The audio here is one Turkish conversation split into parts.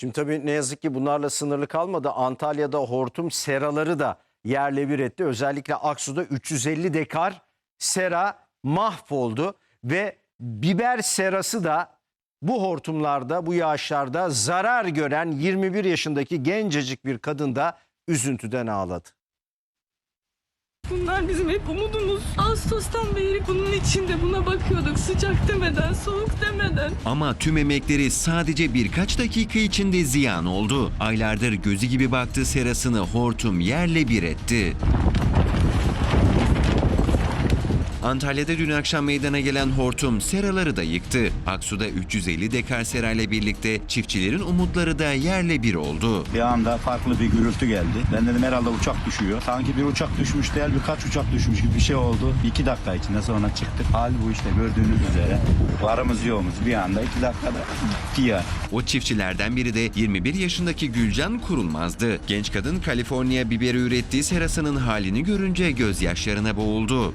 Şimdi tabii ne yazık ki bunlarla sınırlı kalmadı. Antalya'da hortum seraları da yerle bir etti. Özellikle Aksu'da 350 dekar sera mahvoldu ve biber serası da bu hortumlarda, bu yağışlarda zarar gören 21 yaşındaki gencecik bir kadın da üzüntüden ağladı. Bunlar bizim hep umudumuz. Ağustos'tan beri bunun içinde buna bakıyorduk. Sıcak demeden, soğuk demeden. Ama tüm emekleri sadece birkaç dakika içinde ziyan oldu. Aylardır gözü gibi baktığı serasını hortum yerle bir etti. Antalya'da dün akşam meydana gelen hortum seraları da yıktı. Aksu'da 350 dekar serayla birlikte çiftçilerin umutları da yerle bir oldu. Bir anda farklı bir gürültü geldi. Ben dedim herhalde uçak düşüyor. Sanki bir uçak düşmüş değil birkaç uçak düşmüş gibi bir şey oldu. İki dakika içinde sonra çıktık. Hal bu işte gördüğünüz üzere. Varımız yoğumuz bir anda iki dakikada gitti ya. O çiftçilerden biri de 21 yaşındaki Gülcan Kurulmaz'dı. Genç kadın Kaliforniya biberi ürettiği serasının halini görünce gözyaşlarına boğuldu.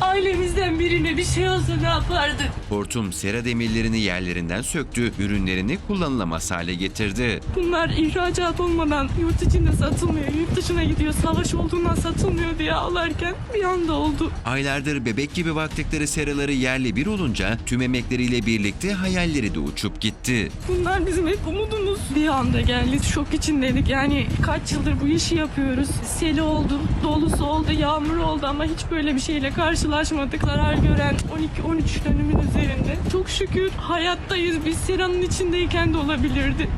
Ailemizden birine bir şey olsa ne yapardık? Hortum sera demirlerini yerlerinden söktü, ürünlerini kullanılamaz hale getirdi. Bunlar ihracat olmadan yurt içinde satılmıyor. Yurt dışına gidiyor. Savaş olduğundan satılmıyor diye ağlarken bir anda oldu. Aylardır bebek gibi baktıkları seraları yerle bir olunca tüm emekleriyle birlikte hayalleri de uçup gitti. Bunlar bizim hep umudumuz. Bir anda geldi. Şok içindeydik. Yani kaç yıldır bu işi yapıyoruz. Seli oldu, dolusu oldu, yağmur oldu ama hiç böyle bir şeyle karşılaşmadık. Zarar gören 12-13 dönümün üzerinde. Çok şükür hayattayız. Biz seranın içindeyken de olabilirdi.